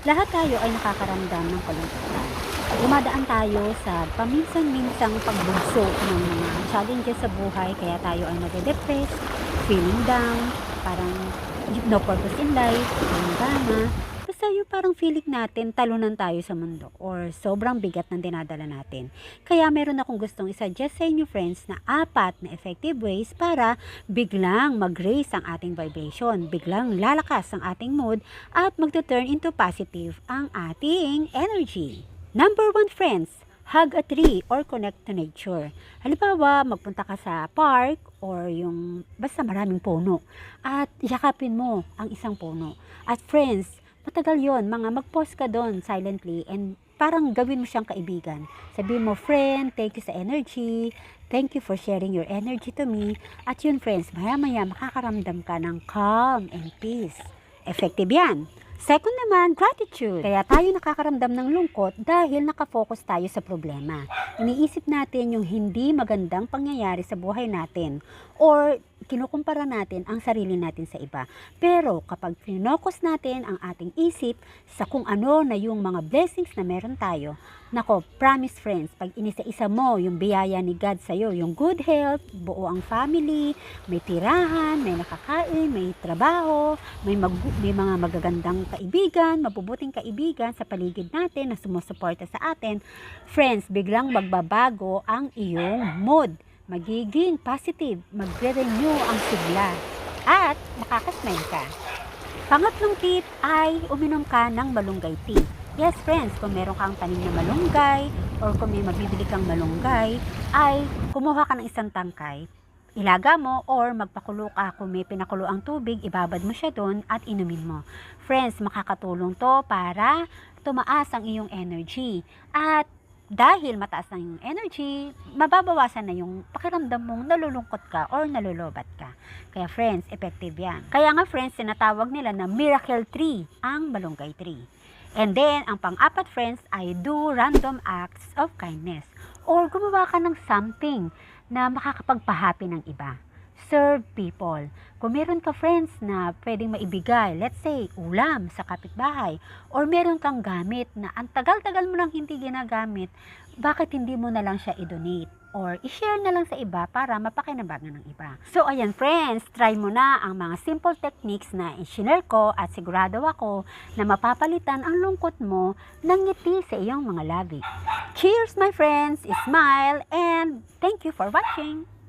Lahat tayo ay nakakaramdam ng kalungkutan. Dumadaan tayo sa paminsan-minsang pagbugso ng mga challenges sa buhay kaya tayo ay nade-depress, feeling down, parang no purpose in life, walang gana. Basta yung parang feeling natin talunan tayo sa mundo or sobrang bigat ng dinadala natin. Kaya meron akong gustong isuggest sa inyo friends na apat na effective ways para biglang mag-raise ang ating vibration, biglang lalakas ang ating mood at magto-turn into positive ang ating energy. Number one friends, hug a tree or connect to nature. Halimbawa, magpunta ka sa park or yung basta maraming puno at yakapin mo ang isang puno. At friends, matagal yon mga mag-pause ka doon silently and parang gawin mo siyang kaibigan. Sabihin mo, friend, thank you sa energy. Thank you for sharing your energy to me. At yun, friends, maya-maya makakaramdam ka ng calm and peace. Effective yan. Second naman, gratitude. Kaya tayo nakakaramdam ng lungkot dahil nakafocus tayo sa problema. Iniisip natin yung hindi magandang pangyayari sa buhay natin or kinukumpara natin ang sarili natin sa iba. Pero kapag finocus natin ang ating isip sa kung ano na yung mga blessings na meron tayo, nako, promise friends, pag inisa-isa mo yung biyaya ni God sa'yo, yung good health, buo ang family, may tirahan, may nakakain, may trabaho, may, mag, may mga magagandang kaibigan, mabubuting kaibigan sa paligid natin na sumusuporta sa atin, friends, biglang magbabago ang iyong mood. Magiging positive, magre-renew ang sigla, at makakasmile ka. Pangatlong tip ay uminom ka ng malunggay tea. Yes, friends, kung meron kang tanim na malunggay or kung may mabibili kang malunggay, ay kumuha ka ng isang tangkay, ilaga mo or magpakulo ka kung may pinakulo ang tubig, ibabad mo siya doon at inumin mo. Friends, makakatulong to para tumaas ang iyong energy. At dahil mataas na yung energy, mababawasan na yung pakiramdam mong nalulungkot ka or nalulobat ka. Kaya friends, effective yan. Kaya nga friends, sinatawag nila na miracle tree ang malunggay tree. And then, ang pang-apat friends ay do random acts of kindness. Or gumawa ka ng something na makakapagpahappy ng iba. Serve people. Kung meron ka friends na pwedeng maibigay, let's say, ulam sa kapitbahay, or meron kang gamit na ang tagal-tagal mo nang hindi ginagamit, bakit hindi mo na lang siya i-donate? Or i-share na lang sa iba para mapakinabangan ng iba. So ayan friends, try mo na ang mga simple techniques na i-share ko at sigurado ako na mapapalitan ang lungkot mo ng ngiti sa iyong mga labi. Cheers my friends, smile, and thank you for watching!